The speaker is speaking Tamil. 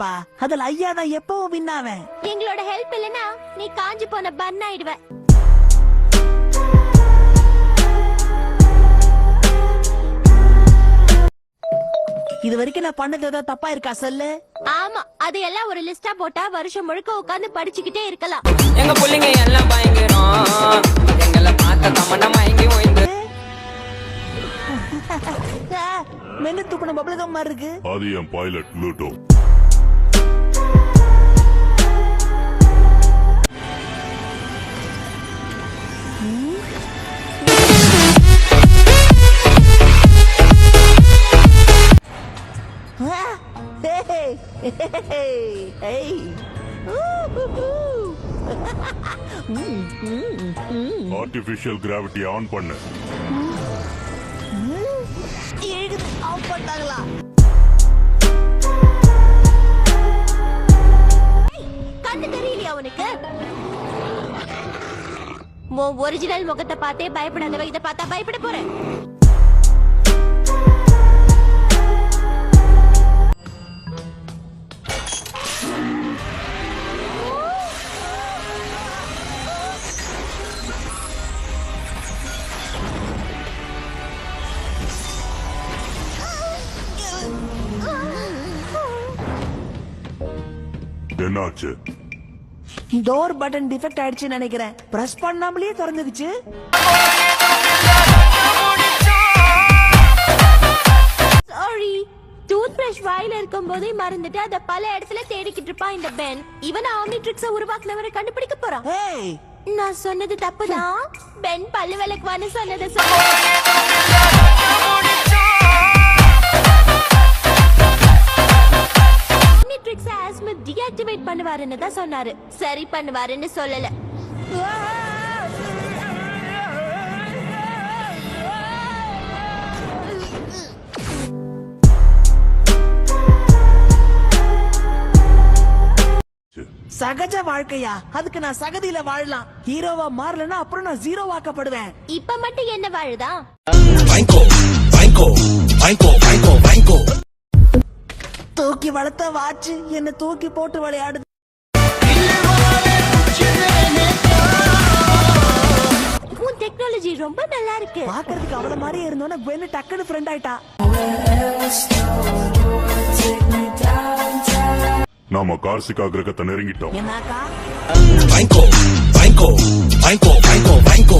பா அதுல ஐயா தான் எப்பவும் வின்னாவேன் எங்களோட ஹெல்ப் இல்லனா நீ காஞ்சு போன பன் ஆயிடுவ. இது வரைக்கும் நான் பண்ணது ஏதாவது தப்பா இருக்கா சொல்லு? ஆமா அதையெல்லாம் ஒரு லிஸ்டா போட்டா வருஷம் முழுக்க உட்கார்ந்து படிச்சுக்கிட்டே இருக்கலாம். எங்க புள்ளைங்க எல்லாம் பயங்கரம். எங்களை பார்த்த தமன்னா மயங்கி ஓய்ந்து. மென்னு தூக்கணும் பப்ளகம் மாதிரி இருக்கு. அது என் பைலட் ப்ளூட்டோ ம். ஆர்டிபிஷியல் கிராவிட்டி ஆன் பண்ணு. எழுது ஆஃப் பண்ணாங்களா கண்ணு தெரியலையா உன் ஒரிஜினல் முகத்தை பார்த்தே பயப்படாதவ இதை பார்த்தா பயப்பட போறேன். என்னாச்சு? டோர் பட்டன் டிஃபெக்ட் ஆயிடுச்சுன்னு நினைக்கிறேன். பிரஸ் பண்ணாமலேயே திறந்துக்குச்சு சாரி டூத் பிரஷ் வாயில இருக்கும் போதே மறந்துட்டு அத பல இடத்துல தேடிக்கிட்டு இருப்பான் இந்த பென் இவன் ஆம்னிட்ரிக்ஸ உருவாக்குனவரை கண்டுபிடிக்க போறான். ஏய் நான் சொன்னது தப்புதான். பென் பல்லு விளக்குவான்னு சொன்னதை சொன்ன ஆஸ்மித் டீஆக்டிவேட் பண்ணுவாருன்னு தான் சொன்னாரு. சரி பண்ணுவாருன்னு சொல்லல. சகஜ வாழ்க்கையா? அதுக்கு நான் சகதியில வாழலாம். ஹீரோவா மாறலன்னா அப்புறம் நான் ஜீரோ ஆக்கப்படுவேன். இப்ப மட்டும் என்ன வாழுதா? Banco, banco, banco, banco, banco. தூக்கி வளர்த்த வாச்சு என்ன தூக்கி போட்டு விளையாடுது. உன் டெக்னாலஜி ரொம்ப நல்லா இருக்கு பாக்குறதுக்கு அவள மாதிரியே இருந்தோன்னா பென்னு டக்குன்னு ஃப்ரெண்ட் ஆயிட்டா. நாம கார்சிகா கிரகத்தை நெருங்கிட்டோம். என்னக்கா Banco, banco, banco, banco, banco.